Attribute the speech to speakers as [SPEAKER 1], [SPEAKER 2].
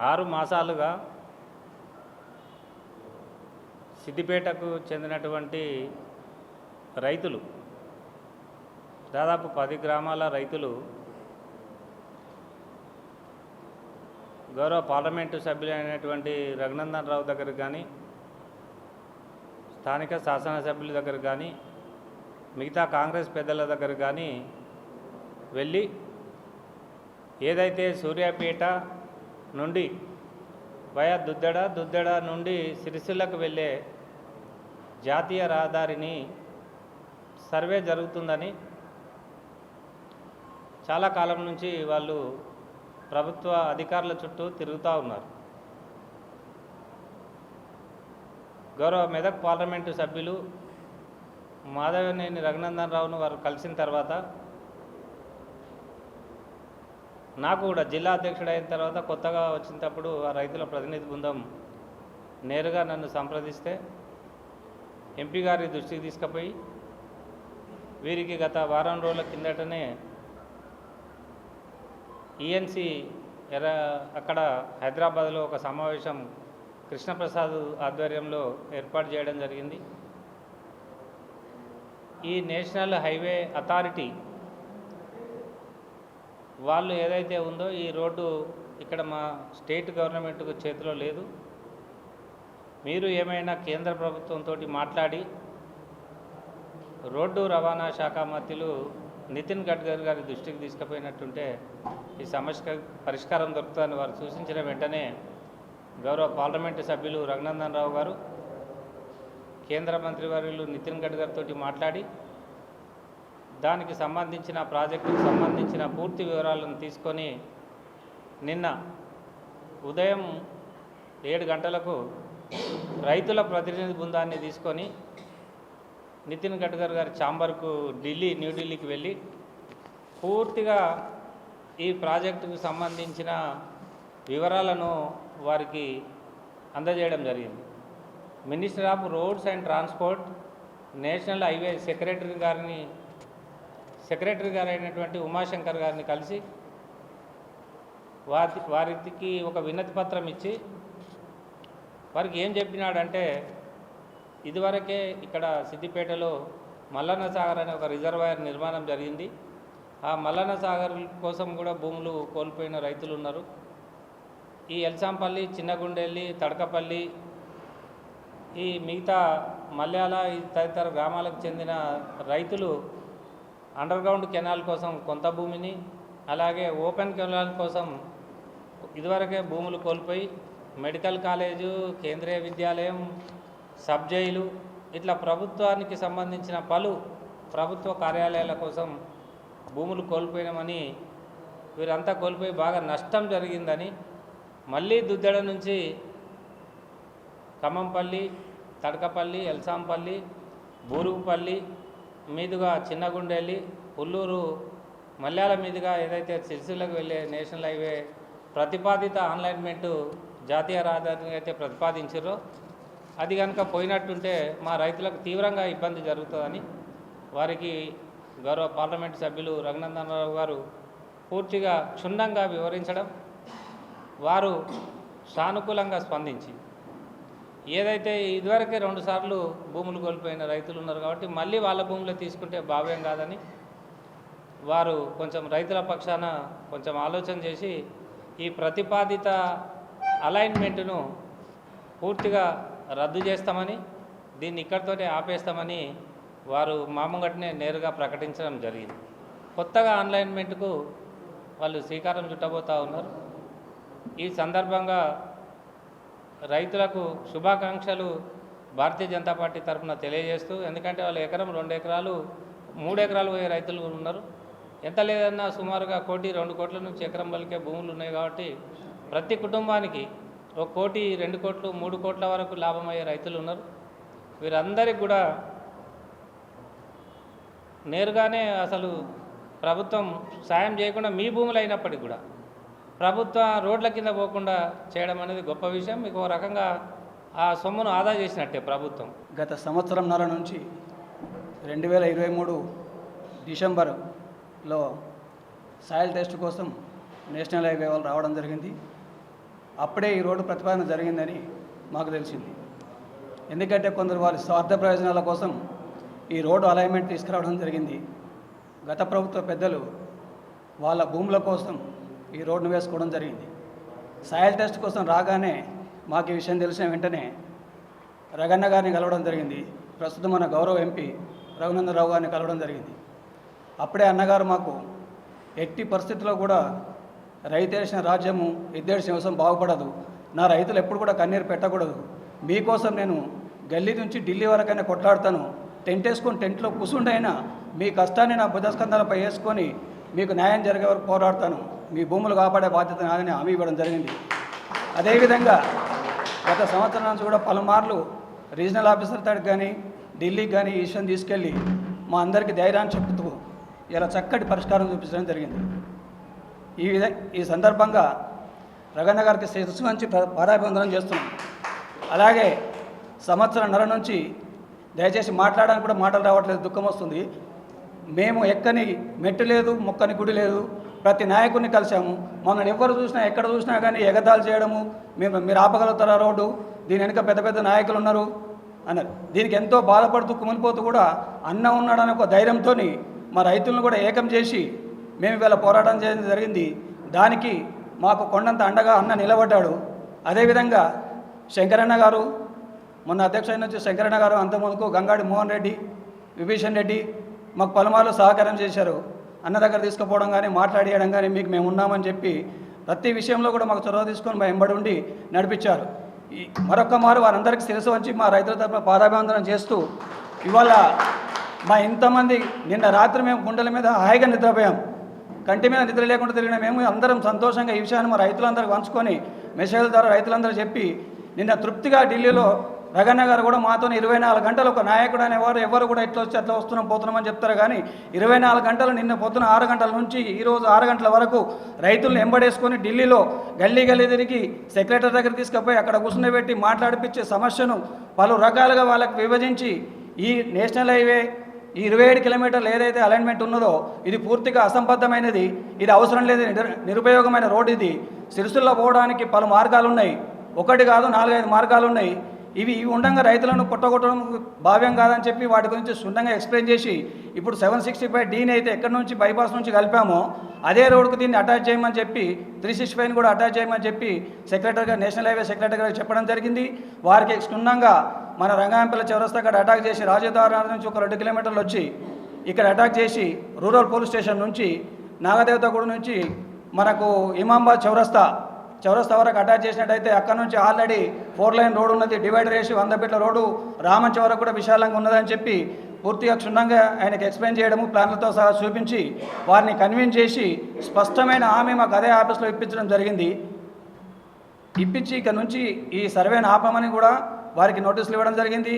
[SPEAKER 1] ఆరు మాసాలుగా సిద్దిపేటకు చెందినటువంటి రైతులు దాదాపు పది గ్రామాల రైతులు గౌరవ పార్లమెంటు సభ్యులైనటువంటి రఘునందన్ రావు దగ్గర కానీ స్థానిక శాసనసభ్యుల దగ్గర కానీ మిగతా కాంగ్రెస్ పెద్దల దగ్గర కానీ వెళ్ళి ఏదైతే సూర్యాపేట నుండి. వయా దుద్దెడ దుద్దెడ నుండి సిరిసిల్లకు వెళ్ళే జాతీయ రహదారిని సర్వే జరుగుతుందని చాలా కాలం నుంచి వాళ్ళు ప్రభుత్వ అధికారుల చుట్టూ తిరుగుతూ ఉన్నారు. గౌరవ మెదక్ పార్లమెంటు సభ్యులు మాధవనేని రఘునందన్ రావును వారు కలిసిన తర్వాత నాకు కూడా జిల్లా అధ్యక్షుడు అయిన తర్వాత కొత్తగా వచ్చినప్పుడు ఆ రైతుల ప్రతినిధి బృందం నేరుగా నన్ను సంప్రదిస్తే ఎంపీ గారి దృష్టికి తీసుకుపోయి వీరికి గత వారం రోజుల కిందటనే ఈఎన్సి ఎర అక్కడ హైదరాబాద్లో ఒక సమావేశం కృష్ణప్రసాద్ ఆధ్వర్యంలో ఏర్పాటు చేయడం జరిగింది. ఈ నేషనల్ హైవే అథారిటీ వాళ్ళు ఏదైతే ఉందో ఈ రోడ్డు ఇక్కడ మా స్టేట్ గవర్నమెంట్ చేతిలో లేదు. మీరు ఏమైనా కేంద్ర ప్రభుత్వంతో మాట్లాడి రోడ్డు రవాణా శాఖ మంత్రులు నితిన్ గడ్కరీ గారి దృష్టికి తీసుకుపోయినట్టుంటే ఈ సమస్య పరిష్కారం దొరుకుతుందని వారు సూచించిన వెంటనే గౌరవ పార్లమెంటు సభ్యులు రఘునందన్ రావు గారు కేంద్ర మంత్రివర్యులు నితిన్ గడ్కరీతో మాట్లాడి దానికి సంబంధించిన ప్రాజెక్టుకు సంబంధించిన పూర్తి వివరాలను తీసుకొని నిన్న ఉదయం ఏడు గంటలకు రైతుల ప్రతినిధి బృందాన్ని తీసుకొని నితిన్ గడ్కర్ గారి ఛాంబర్కు ఢిల్లీ న్యూఢిల్లీకి వెళ్ళి పూర్తిగా ఈ ప్రాజెక్టుకు సంబంధించిన వివరాలను వారికి అందజేయడం జరిగింది. Minister of roads and transport national highway secretary గారిని సెక్రటరీ గారు అయినటువంటి ఉమాశంకర్ గారిని కలిసి వారి వారికి ఒక వినతి పత్రం ఇచ్చి వారికి ఏం చెప్పినాడంటే ఇదివరకే ఇక్కడ సిద్దిపేటలో మల్లన్న సాగర్ అనే ఒక రిజర్వాయర్ నిర్మాణం జరిగింది. ఆ మల్లన్న సాగర్ కోసం కూడా భూములు కోల్పోయిన రైతులు ఉన్నారు. ఈ ఎల్సాంపల్లి చిన్నగుండెల్లి తడకపల్లి ఈ మిగతా మల్యాల ఈ తదితర గ్రామాలకు చెందిన రైతులు అండర్గ్రౌండ్ కెనాల్ కోసం కొంత భూమిని అలాగే ఓపెన్ కెనాల్ కోసం ఇదివరకే భూములు కోల్పోయి మెడికల్ కాలేజు కేంద్రీయ విద్యాలయం సబ్ జైలు ఇట్లా ప్రభుత్వానికి సంబంధించిన పలు ప్రభుత్వ కార్యాలయాల కోసం భూములు కోల్పోయినామని వీరంతా కోల్పోయి బాగా నష్టం జరిగిందని మళ్ళీ దుద్దెడ నుంచి ఖమ్మంపల్లి తడకపల్లి ఎల్సాంపల్లి బూరుగుపల్లి మీదుగా చిన్నగుండెల్లి పుల్లూరు మల్యాల మీదుగా ఏదైతే సిరిసిల్లకు వెళ్ళే నేషనల్ హైవే ప్రతిపాదిత ఆన్లైన్మెంటు జాతీయ రహదారిని అయితే ప్రతిపాదించారో అది కనుక పోయినట్టుంటే మా రైతులకు తీవ్రంగా ఇబ్బంది జరుగుతుందని వారికి గౌరవ పార్లమెంట్ సభ్యులు రఘునందనరావు గారు పూర్తిగా క్షుణ్ణంగా వివరించడం వారు సానుకూలంగా స్పందించి ఏదైతే ఇదివరకే రెండుసార్లు భూములు కోల్పోయిన రైతులు ఉన్నారు కాబట్టి మళ్ళీ వాళ్ళ భూములు తీసుకుంటే భావ్యం కాదని వారు కొంచెం రైతుల పక్షాన కొంచెం ఆలోచన చేసి ఈ ప్రతిపాదిత అలైన్మెంట్ను పూర్తిగా రద్దు చేస్తామని దీన్ని ఇక్కడితోనే ఆపేస్తామని వారు మామంగట్నే నేరుగా ప్రకటించడం జరిగింది. కొత్తగా అన్లైన్మెంట్కు వాళ్ళు శ్రీకారం చుట్టబోతూ ఉన్నారు. ఈ సందర్భంగా రైతులకు శుభాకాంక్షలు భారతీయ జనతా పార్టీ తరఫున తెలియజేస్తూ ఎందుకంటే వాళ్ళు ఎకరం రెండు ఎకరాలు మూడు ఎకరాలు పోయే రైతులు ఉన్నారు. ఎంత లేదన్నా సుమారుగా కోటి రెండు కోట్ల నుంచి ఎకరం వరకే భూములు ఉన్నాయి కాబట్టి ప్రతి కుటుంబానికి ఒక కోటి రెండు కోట్లు మూడు కోట్ల వరకు లాభమయ్యే రైతులు ఉన్నారు. వీరందరికీ కూడా నేరుగానే అసలు ప్రభుత్వం సాయం చేయకుండా మీ భూములు అయినప్పటికీ కూడా ప్రభుత్వ రోడ్ల కింద పోకుండా చేయడం అనేది గొప్ప విషయం. మీకు ఒక రకంగా ఆ సొమ్మును ఆదా చేసినట్టే ప్రభుత్వం.
[SPEAKER 2] గత సంవత్సరంన్నర నుంచి రెండు వేల ఇరవై మూడు డిసెంబర్లో సాయిల్ టెస్ట్ కోసం నేషనల్ హైవే వాళ్ళు రావడం జరిగింది. అప్పుడే ఈ రోడ్డు ప్రతిపాదన జరిగిందని మాకు తెలిసింది. ఎందుకంటే కొందరు వారి స్వార్థ ప్రయోజనాల కోసం ఈ రోడ్డు అలైన్మెంట్ తీసుకురావడం జరిగింది. గత ప్రభుత్వ పెద్దలు వాళ్ళ భూముల కోసం ఈ రోడ్డును వేసుకోవడం జరిగింది. సాయిల్ టెస్ట్ కోసం రాగానే మాకు ఈ విషయం తెలిసిన వెంటనే రగన్న గారిని కలవడం జరిగింది. ప్రస్తుతం మన గౌరవ ఎంపీ రఘునందరావు గారిని కలవడం జరిగింది. అప్పుడే అన్నగారు మాకు ఎట్టి పరిస్థితుల్లో కూడా రైతేసిన రాజ్యము ఇద్దేసిన వ్యవసాయం బాగుపడదు. నా రైతులు ఎప్పుడు కూడా కన్నీరు పెట్టకూడదు. మీకోసం నేను గల్లీ నుంచి ఢిల్లీ వరకైనా కొట్లాడతాను. టెంట్ వేసుకొని టెంట్లో కూసుండైనా మీ కష్టాన్ని నా బుధస్కంధాలపై వేసుకొని మీకు న్యాయం జరిగే వరకు పోరాడతాను. మీ భూములు కాపాడే బాధ్యత నాదని హామీ ఇవ్వడం జరిగింది. అదేవిధంగా గత సంవత్సరం నుంచి కూడా పలుమార్లు రీజనల్ ఆఫీసర్ తడికి కానీ ఢిల్లీకి కానీ ఈ విషయం తీసుకెళ్ళి మా అందరికీ ధైర్యాన్ని చెప్తూ ఇలా చక్కటి పరిష్కారం చూపించడం జరిగింది. ఈ విధ ఈ సందర్భంగా రగన్న గారికి శిరస్సు నుంచి పారాభివందనం చేస్తున్నాం. అలాగే సంవత్సరంన్నర నుంచి దయచేసి మాట్లాడడానికి కూడా మాటలు రావట్లేదు దుఃఖం వస్తుంది. మేము ఎక్కని మెట్టు లేదు మొక్కని గుడి లేదు ప్రతి నాయకుడిని కలిసాము మమ్మల్ని ఎవరు చూసినా ఎక్కడ చూసినా కానీ ఎగతాలు చేయడము మేము మీరు ఆపగలుగుతారా రోడ్డు? దీని వెనుక పెద్ద పెద్ద నాయకులు ఉన్నారు అన్నారు. దీనికి ఎంతో బాధపడుతూ కుమిలిపోతూ కూడా అన్న ఉన్నాడని ఒక ధైర్యంతో మా రైతులను కూడా ఏకం చేసి మేము ఇవాళ పోరాటం చేయడం జరిగింది. దానికి మాకు కొండంత అండగా అన్న నిలబడ్డాడు. అదేవిధంగా శంకరన్న గారు మొన్న అధ్యక్షుడు నుంచి శంకరన్న గారు అంతకుముందుకు గంగాడి మోహన్ రెడ్డి విభీషణ్ రెడ్డి మాకు పలుమార్లు సహకారం చేశారు. అన్న దగ్గర తీసుకుపోవడం కానీ మాట్లాడేయడం కానీ మీకు మేము ఉన్నామని చెప్పి ప్రతి విషయంలో కూడా మాకు చొరవ తీసుకొని మా ఎంబడి ఉండి నడిపించారు. ఈ మరొక్క మారు వారందరికీ శిరసు వంచి మా రైతుల తరఫున పాదాభివందనం చేస్తూ ఇవాళ మా ఇంతమంది నిన్న రాత్రి మేము గుండెల మీద హాయిగా నిద్రపోయాం. కంటి మీద నిద్ర లేకుండా తిరిగిన మేము అందరం సంతోషంగా ఈ విషయాన్ని మా రైతులందరికీ పంచుకొని మెసేజ్ల ద్వారా రైతులందరూ చెప్పి నిన్న తృప్తిగా ఢిల్లీలో రగన్న గారు కూడా మాతో ఇరవై నాలుగు గంటలు ఒక నాయకుడు అనేవారు. ఎవరు కూడా ఇట్లా వచ్చి అట్లా వస్తున్నాం పోతున్నామని చెప్తారు. కానీ ఇరవై నాలుగు గంటలు నిన్న పొద్దున ఆరు గంటల నుంచి ఈరోజు ఆరు గంటల వరకు రైతులను ఎంబడేసుకొని ఢిల్లీలో గల్లీ గల్లీ తిరిగి సెక్రటరీ దగ్గర తీసుకుపోయి అక్కడ కూర్చుండబెట్టి మాట్లాడిపించే సమస్యను పలు రకాలుగా వాళ్ళకి విభజించి ఈ నేషనల్ హైవే ఈ ఇరవై ఏడు కిలోమీటర్లు ఏదైతే అలైన్మెంట్ ఉన్నదో ఇది పూర్తిగా అసంబద్ధమైనది. ఇది అవసరం లేదు నిరు- నిరుపయోగమైన రోడ్డు ఇది. సిరుసుల్లో పోవడానికి పలు మార్గాలు ఉన్నాయి ఒకటి కాదు నాలుగైదు మార్గాలు ఉన్నాయి ఇవి ఇవి ఉండగా రైతులను పుట్టగొట్టడం భావ్యం కాదని చెప్పి వాటి గురించి సున్నంగా ఎక్స్ప్లెయిన్ చేసి ఇప్పుడు సెవెన్ సిక్స్టీ ఫైవ్ డీని అయితే ఎక్కడి నుంచి బైపాస్ నుంచి కలిపామో అదే రోడ్కు దీన్ని అటాచ్ చేయమని చెప్పి త్రీ సిక్స్టీ ఫైవ్ని కూడా అటాచ్ చేయమని చెప్పి సెక్రటరీ గారు నేషనల్ హైవే సెక్రటరీ గారికి చెప్పడం జరిగింది. వారికి క్షుణ్ణంగా మన రంగాయంపల్లి చౌరస్తా అక్కడ అటాక్ చేసి రాజధాని నుంచి ఒక రెండు కిలోమీటర్లు వచ్చి ఇక్కడ అటాక్ చేసి రూరల్ పోలీస్ స్టేషన్ నుంచి నాగదేవతగూడ నుంచి మనకు ఇమాంబాద్ చౌరస్తా చౌరస్తా వరకు అటాచ్ చేసినట్టయితే అక్కడ నుంచి ఆల్రెడీ ఫోర్ లైన్ రోడ్ ఉన్నది. డివైడర్ వేసి వంద బిట్ల రోడ్డు రామంచ వరకు కూడా విశాలంగా ఉన్నదని చెప్పి పూర్తిగా క్షుణ్ణంగా ఆయనకు ఎక్స్ప్లెయిన్ చేయడము ప్లాన్లతో సహా చూపించి వారిని కన్విన్స్ చేసి స్పష్టమైన హామీ మాకు అదే ఆఫీస్లో ఇప్పించడం జరిగింది. ఇప్పించి ఇక నుంచి ఈ సర్వేను ఆపమని కూడా వారికి నోటీసులు ఇవ్వడం జరిగింది.